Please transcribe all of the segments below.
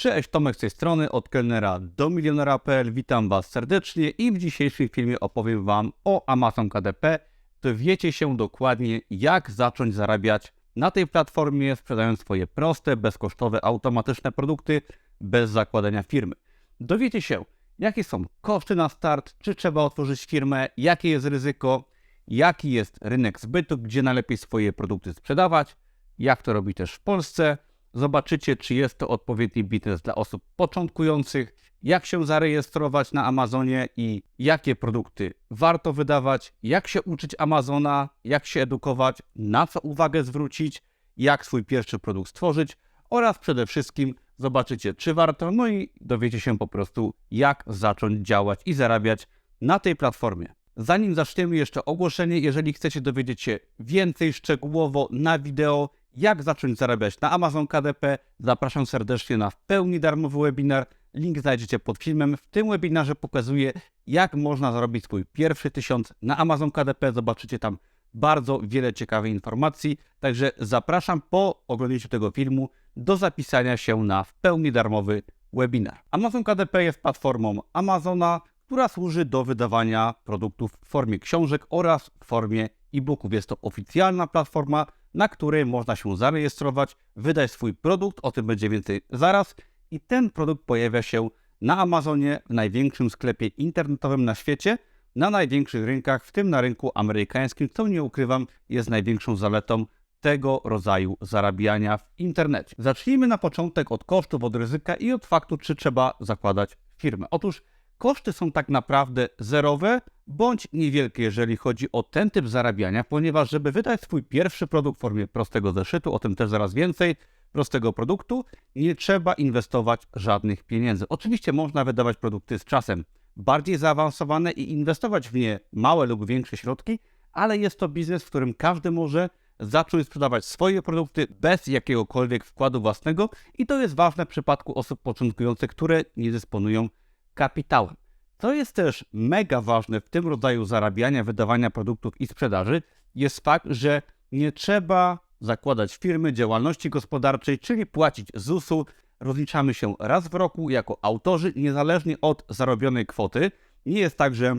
Cześć, Tomek z tej strony, od kelnera do milionera.pl. Witam Was serdecznie i w dzisiejszym filmie opowiem Wam o Amazon KDP. Dowiecie się dokładnie, jak zacząć zarabiać na tej platformie, sprzedając swoje proste, bezkosztowe, automatyczne produkty bez zakładania firmy. Dowiecie się, jakie są koszty na start, czy trzeba otworzyć firmę, jakie jest ryzyko, jaki jest rynek zbytu, gdzie najlepiej swoje produkty sprzedawać, jak to robi też w Polsce. Zobaczycie, czy jest to odpowiedni biznes dla osób początkujących, jak się zarejestrować na Amazonie i jakie produkty warto wydawać, jak się uczyć Amazona, jak się edukować, na co uwagę zwrócić, jak swój pierwszy produkt stworzyć oraz przede wszystkim zobaczycie, czy warto, no i dowiecie się po prostu, jak zacząć działać i zarabiać na tej platformie. Zanim zaczniemy jeszcze ogłoszenie, jeżeli chcecie dowiedzieć się więcej szczegółowo na wideo, jak zacząć zarabiać na Amazon KDP, zapraszam serdecznie na w pełni darmowy webinar. Link znajdziecie pod filmem. W tym webinarze pokazuję, jak można zarobić swój pierwszy tysiąc na Amazon KDP. Zobaczycie tam bardzo wiele ciekawych informacji. Także zapraszam po oglądnięciu tego filmu do zapisania się na w pełni darmowy webinar. Amazon KDP jest platformą Amazona, która służy do wydawania produktów w formie książek oraz w formie e-booków. Jest to oficjalna platforma, na której można się zarejestrować, wydać swój produkt, o tym będzie więcej zaraz. I ten produkt pojawia się na Amazonie, w największym sklepie internetowym na świecie, na największych rynkach, w tym na rynku amerykańskim, co nie ukrywam, jest największą zaletą tego rodzaju zarabiania w internecie. Zacznijmy na początek od kosztów, od ryzyka i od faktu, czy trzeba zakładać firmę. Otóż koszty są tak naprawdę zerowe bądź niewielkie, jeżeli chodzi o ten typ zarabiania, ponieważ żeby wydać swój pierwszy produkt w formie prostego zeszytu, o tym też zaraz więcej, prostego produktu, nie trzeba inwestować żadnych pieniędzy. Oczywiście można wydawać produkty z czasem bardziej zaawansowane i inwestować w nie małe lub większe środki, ale jest to biznes, w którym każdy może zacząć sprzedawać swoje produkty bez jakiegokolwiek wkładu własnego i to jest ważne w przypadku osób początkujących, które nie dysponują kapitałem. Co jest też mega ważne w tym rodzaju zarabiania, wydawania produktów i sprzedaży, jest fakt, że nie trzeba zakładać firmy, działalności gospodarczej, czyli płacić ZUS-u. Rozliczamy się raz w roku jako autorzy, niezależnie od zarobionej kwoty. Nie jest tak, że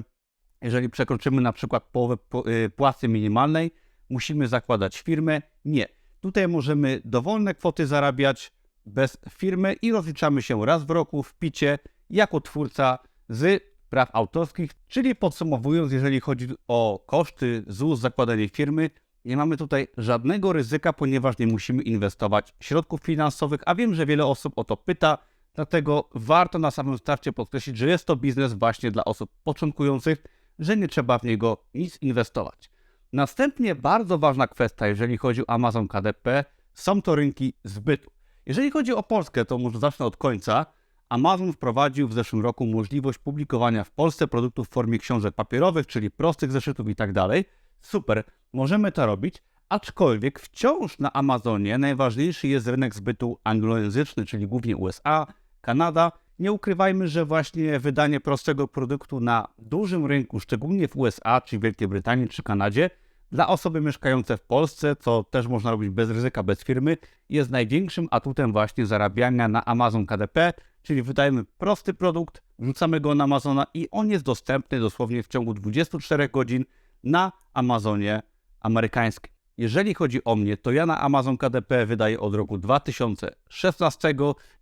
jeżeli przekroczymy na przykład połowę y, płacy minimalnej, musimy zakładać firmę. Nie. Tutaj możemy dowolne kwoty zarabiać bez firmy i rozliczamy się raz w roku w picie jako twórca z praw autorskich, czyli podsumowując, jeżeli chodzi o koszty ZUS, zakładanie firmy, nie mamy tutaj żadnego ryzyka, ponieważ nie musimy inwestować środków finansowych, a wiem, że wiele osób o to pyta, dlatego warto na samym starcie podkreślić, że jest to biznes właśnie dla osób początkujących, że nie trzeba w niego nic inwestować. Następnie bardzo ważna kwestia, jeżeli chodzi o Amazon KDP, są to rynki zbytu. Jeżeli chodzi o Polskę, to może zacznę od końca. Amazon wprowadził w zeszłym roku możliwość publikowania w Polsce produktów w formie książek papierowych, czyli prostych zeszytów i tak dalej. Super, możemy to robić, aczkolwiek wciąż na Amazonie najważniejszy jest rynek zbytu anglojęzyczny, czyli głównie USA, Kanada. Nie ukrywajmy, że właśnie wydanie prostego produktu na dużym rynku, szczególnie w USA, czy Wielkiej Brytanii, czy Kanadzie, dla osoby mieszkającej w Polsce, co też można robić bez ryzyka, bez firmy, jest największym atutem właśnie zarabiania na Amazon KDP, czyli wydajemy prosty produkt, wrzucamy go na Amazona i on jest dostępny dosłownie w ciągu 24 godzin na Amazonie amerykańskim. Jeżeli chodzi o mnie, to ja na Amazon KDP wydaję od roku 2016.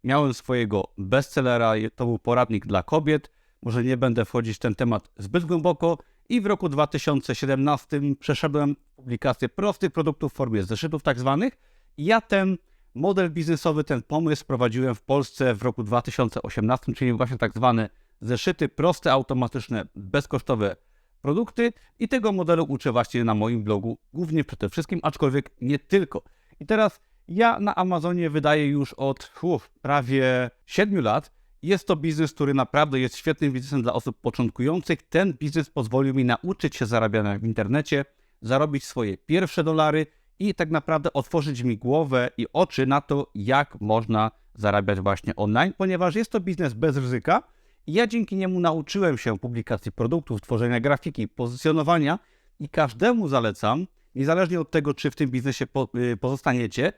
Miałem swojego bestsellera, to był poradnik dla kobiet. Może nie będę wchodzić w ten temat zbyt głęboko. I w roku 2017 przeszedłem publikację prostych produktów w formie zeszytów tak zwanych. Ja ten model biznesowy, ten pomysł prowadziłem w Polsce w roku 2018, czyli właśnie tak zwane zeszyty proste, automatyczne, bezkosztowe produkty i tego modelu uczę właśnie na moim blogu, głównie przede wszystkim, aczkolwiek nie tylko. I teraz ja na Amazonie wydaję już od uf, prawie 7 lat. Jest to biznes, który naprawdę jest świetnym biznesem dla osób początkujących. Ten biznes pozwolił mi nauczyć się zarabiania w internecie, zarobić swoje pierwsze dolary i tak naprawdę otworzyć mi głowę i oczy na to, jak można zarabiać właśnie online, ponieważ jest to biznes bez ryzyka. Ja dzięki niemu nauczyłem się publikacji produktów, tworzenia grafiki, pozycjonowania i każdemu zalecam, niezależnie od tego, czy w tym biznesie y, pozostaniecie,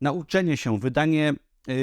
nauczenie się, wydanie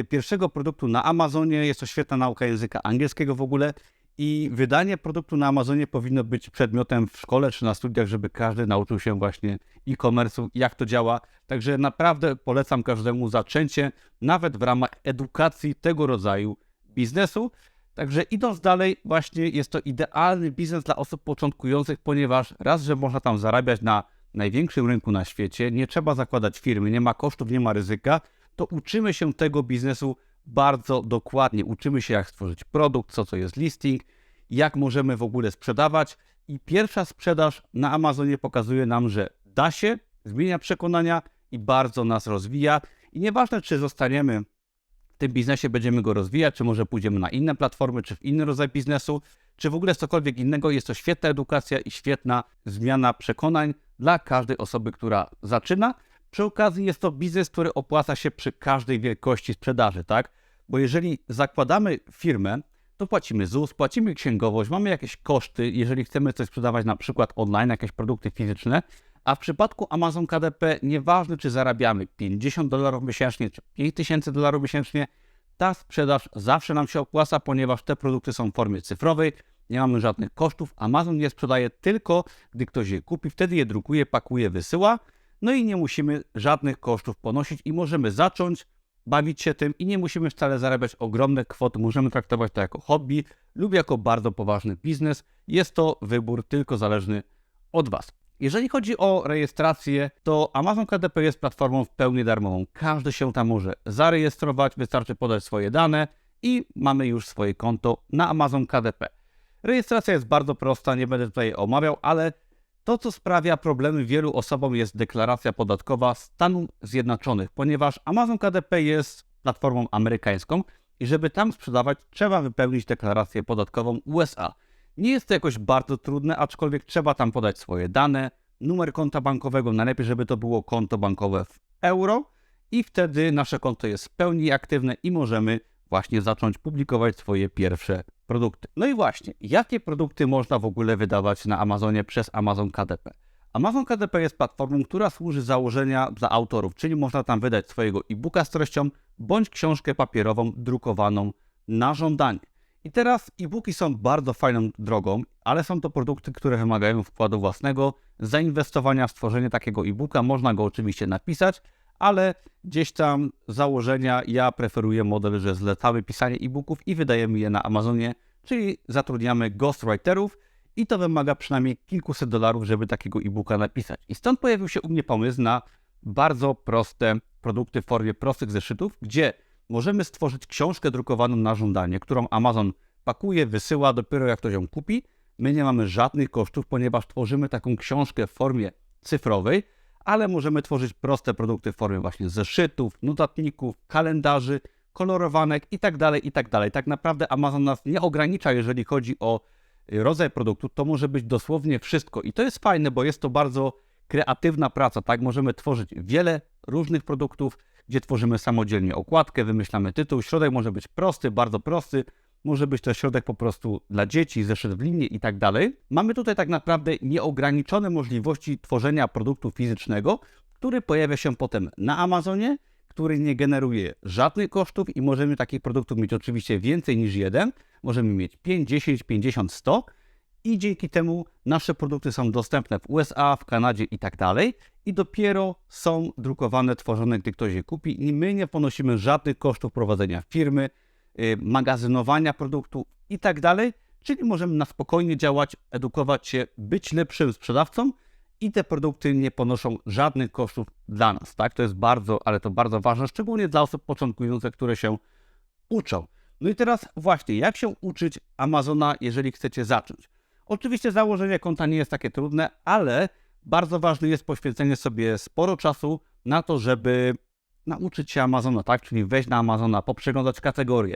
pierwszego produktu na Amazonie. Jest to świetna nauka języka angielskiego w ogóle. I wydanie produktu na Amazonie powinno być przedmiotem w szkole czy na studiach, żeby każdy nauczył się właśnie e-commerce'u, jak to działa. Także naprawdę polecam każdemu zaczęcie, nawet w ramach edukacji tego rodzaju biznesu. Także idąc dalej, właśnie jest to idealny biznes dla osób początkujących, ponieważ raz, że można tam zarabiać na największym rynku na świecie, nie trzeba zakładać firmy, nie ma kosztów, nie ma ryzyka, to uczymy się tego biznesu bardzo dokładnie. Uczymy się, jak stworzyć produkt, co to jest listing, jak możemy w ogóle sprzedawać. I pierwsza sprzedaż na Amazonie pokazuje nam, że da się, zmienia przekonania i bardzo nas rozwija. I nieważne, czy zostaniemy w tym biznesie, będziemy go rozwijać, czy może pójdziemy na inne platformy, czy w inny rodzaj biznesu, czy w ogóle cokolwiek innego, jest to świetna edukacja i świetna zmiana przekonań dla każdej osoby, która zaczyna. Przy okazji jest to biznes, który opłaca się przy każdej wielkości sprzedaży, tak? Bo jeżeli zakładamy firmę, to płacimy ZUS, płacimy księgowość, mamy jakieś koszty, jeżeli chcemy coś sprzedawać na przykład online, jakieś produkty fizyczne, a w przypadku Amazon KDP nieważne czy zarabiamy 50 dolarów miesięcznie czy 5000 dolarów miesięcznie, ta sprzedaż zawsze nam się opłaca, ponieważ te produkty są w formie cyfrowej, nie mamy żadnych kosztów. Amazon je sprzedaje tylko, gdy ktoś je kupi, wtedy je drukuje, pakuje, wysyła. No i nie musimy żadnych kosztów ponosić i możemy zacząć bawić się tym i nie musimy wcale zarabiać ogromne kwoty. Możemy traktować to jako hobby lub jako bardzo poważny biznes. Jest to wybór tylko zależny od Was. Jeżeli chodzi o rejestrację, to Amazon KDP jest platformą w pełni darmową. Każdy się tam może zarejestrować, wystarczy podać swoje dane i mamy już swoje konto na Amazon KDP. Rejestracja jest bardzo prosta, nie będę tutaj omawiał, ale to, co sprawia problemy wielu osobom, jest deklaracja podatkowa Stanów Zjednoczonych, ponieważ Amazon KDP jest platformą amerykańską i żeby tam sprzedawać, trzeba wypełnić deklarację podatkową USA. Nie jest to jakoś bardzo trudne, aczkolwiek trzeba tam podać swoje dane, numer konta bankowego, najlepiej, żeby to było konto bankowe w euro i wtedy nasze konto jest w pełni aktywne i możemy właśnie zacząć publikować swoje pierwsze produkty. No i właśnie, jakie produkty można w ogóle wydawać na Amazonie przez Amazon KDP? Amazon KDP jest platformą, która służy założenia dla autorów, czyli można tam wydać swojego e-booka z treścią bądź książkę papierową drukowaną na żądanie. I teraz e-booki są bardzo fajną drogą, ale są to produkty, które wymagają wkładu własnego, zainwestowania w stworzenie takiego e-booka. Można go oczywiście napisać, ale gdzieś tam założenia ja preferuję model, że zlecamy pisanie e-booków i wydajemy je na Amazonie, czyli zatrudniamy ghostwriterów i to wymaga przynajmniej kilkuset dolarów, żeby takiego e-booka napisać. I stąd pojawił się u mnie pomysł na bardzo proste produkty w formie prostych zeszytów, gdzie możemy stworzyć książkę drukowaną na żądanie, którą Amazon pakuje, wysyła dopiero jak ktoś ją kupi. My nie mamy żadnych kosztów, ponieważ tworzymy taką książkę w formie cyfrowej, ale możemy tworzyć proste produkty w formie właśnie zeszytów, notatników, kalendarzy, kolorowanek itd., tak itd. Tak, tak naprawdę Amazon nas nie ogranicza, jeżeli chodzi o y, rodzaj produktu, to może być dosłownie wszystko i to jest fajne, bo jest to bardzo kreatywna praca, tak? Możemy tworzyć wiele różnych produktów, gdzie tworzymy samodzielnie okładkę, wymyślamy tytuł, środek może być prosty, bardzo prosty, może być to środek po prostu dla dzieci, zeszyt w linie i tak dalej. Mamy tutaj tak naprawdę nieograniczone możliwości tworzenia produktu fizycznego, który pojawia się potem na Amazonie, który nie generuje żadnych kosztów i możemy takich produktów mieć oczywiście więcej niż jeden. Możemy mieć 5, 10, 50, 100 i dzięki temu nasze produkty są dostępne w USA, w Kanadzie i tak dalej i dopiero są drukowane, tworzone, gdy ktoś je kupi i my nie ponosimy żadnych kosztów prowadzenia firmy, magazynowania produktu i tak dalej. Czyli możemy na spokojnie działać, edukować się, być lepszym sprzedawcą i te produkty nie ponoszą żadnych kosztów dla nas. Tak? To jest bardzo, ale to bardzo ważne, szczególnie dla osób początkujących, które się uczą. No i teraz właśnie, jak się uczyć Amazona, jeżeli chcecie zacząć? Oczywiście założenie konta nie jest takie trudne, ale bardzo ważne jest poświęcenie sobie sporo czasu na to, żeby nauczyć się Amazona, tak? Czyli wejść na Amazona, poprzeglądać kategorie,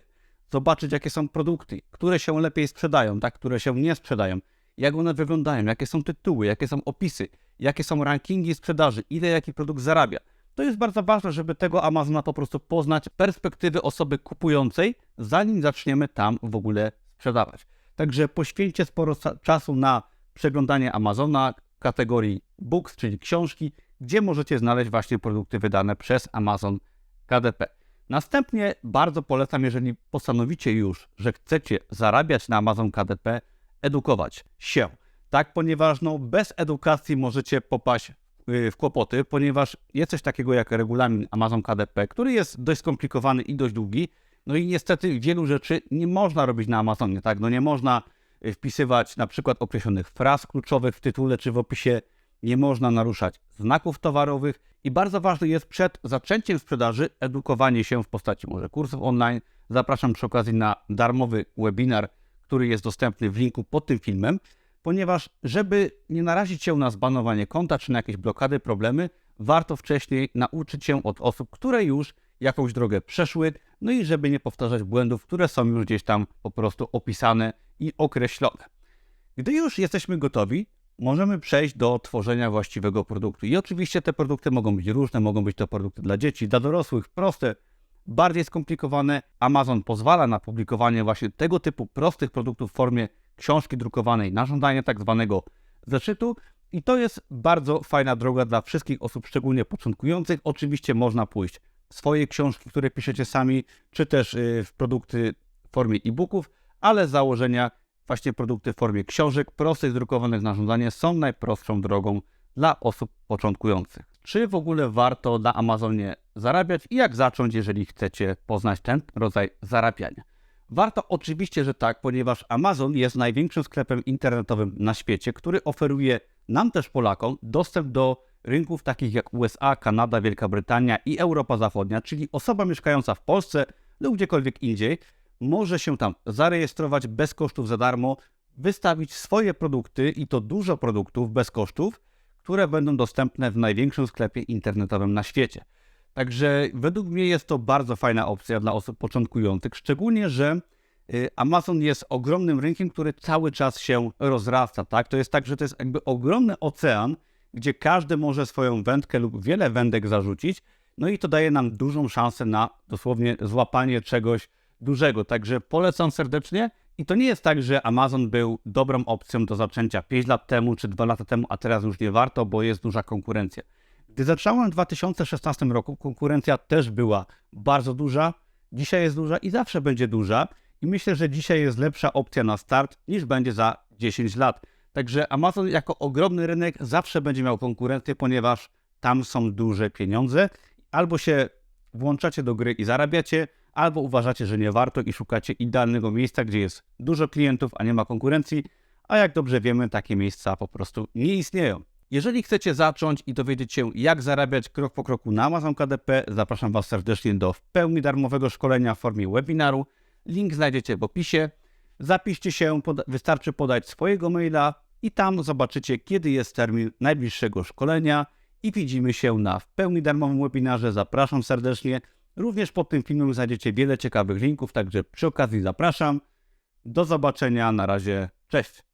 zobaczyć jakie są produkty, które się lepiej sprzedają, tak? Które się nie sprzedają, jak one wyglądają, jakie są tytuły, jakie są opisy, jakie są rankingi sprzedaży, ile jaki produkt zarabia. To jest bardzo ważne, żeby tego Amazona po prostu poznać perspektywy osoby kupującej, zanim zaczniemy tam w ogóle sprzedawać. Także poświęćcie sporo czasu na przeglądanie Amazona, kategorii books, czyli książki, gdzie możecie znaleźć właśnie produkty wydane przez Amazon KDP. Następnie bardzo polecam, jeżeli postanowicie już, że chcecie zarabiać na Amazon KDP, edukować się. Tak, ponieważ no, bez edukacji możecie popaść y, w kłopoty, ponieważ jest coś takiego jak regulamin Amazon KDP, który jest dość skomplikowany i dość długi. No i niestety wielu rzeczy nie można robić na Amazonie, tak? No nie można wpisywać na przykład określonych fraz kluczowych w tytule czy w opisie, nie można naruszać znaków towarowych i bardzo ważne jest przed zaczęciem sprzedaży edukowanie się w postaci może kursów online. Zapraszam przy okazji na darmowy webinar, który jest dostępny w linku pod tym filmem, ponieważ żeby nie narazić się na zbanowanie konta czy na jakieś blokady, problemy, warto wcześniej nauczyć się od osób, które już jakąś drogę przeszły, no i żeby nie powtarzać błędów, które są już gdzieś tam po prostu opisane i określone. Gdy już jesteśmy gotowi, możemy przejść do tworzenia właściwego produktu. I oczywiście te produkty mogą być różne, mogą być to produkty dla dzieci, dla dorosłych, proste, bardziej skomplikowane. Amazon pozwala na publikowanie właśnie tego typu prostych produktów w formie książki drukowanej na żądanie tak zwanego zeszytu. I to jest bardzo fajna droga dla wszystkich osób, szczególnie początkujących. Oczywiście można pójść w swoje książki, które piszecie sami, czy też y, w produkty w formie e-booków, ale z założenia właśnie produkty w formie książek prostych, drukowanych na żądanie są najprostszą drogą dla osób początkujących. Czy w ogóle warto na Amazonie zarabiać i jak zacząć, jeżeli chcecie poznać ten rodzaj zarabiania? Warto oczywiście, że tak, ponieważ Amazon jest największym sklepem internetowym na świecie, który oferuje nam też Polakom dostęp do rynków takich jak USA, Kanada, Wielka Brytania i Europa Zachodnia, czyli osoba mieszkająca w Polsce lub gdziekolwiek indziej może się tam zarejestrować bez kosztów za darmo, wystawić swoje produkty i to dużo produktów bez kosztów, które będą dostępne w największym sklepie internetowym na świecie. Także według mnie jest to bardzo fajna opcja dla osób początkujących, szczególnie, że y, Amazon jest ogromnym rynkiem, który cały czas się rozrasta, tak? To jest tak, że to jest jakby ogromny ocean, gdzie każdy może swoją wędkę lub wiele wędek zarzucić, no i to daje nam dużą szansę na dosłownie złapanie czegoś dużego. Także polecam serdecznie. I to nie jest tak, że Amazon był dobrą opcją do zaczęcia 5 lat temu czy 2 lata temu, a teraz już nie warto, bo jest duża konkurencja. Gdy zacząłem w 2016 roku, konkurencja też była bardzo duża, dzisiaj jest duża i zawsze będzie duża. I myślę, że dzisiaj jest lepsza opcja na start niż będzie za 10 lat. Także Amazon jako ogromny rynek zawsze będzie miał konkurencję, ponieważ tam są duże pieniądze. Albo się włączacie do gry i zarabiacie, albo uważacie, że nie warto i szukacie idealnego miejsca, gdzie jest dużo klientów, a nie ma konkurencji, a jak dobrze wiemy, takie miejsca po prostu nie istnieją. Jeżeli chcecie zacząć i dowiedzieć się, jak zarabiać krok po kroku na Amazon KDP, zapraszam Was serdecznie do w pełni darmowego szkolenia w formie webinaru. Link znajdziecie w opisie. Zapiszcie się, wystarczy podać swojego maila i tam zobaczycie, kiedy jest termin najbliższego szkolenia i widzimy się na w pełni darmowym webinarze. Zapraszam serdecznie. Również pod tym filmem znajdziecie wiele ciekawych linków, także przy okazji zapraszam. Do zobaczenia, na razie, cześć.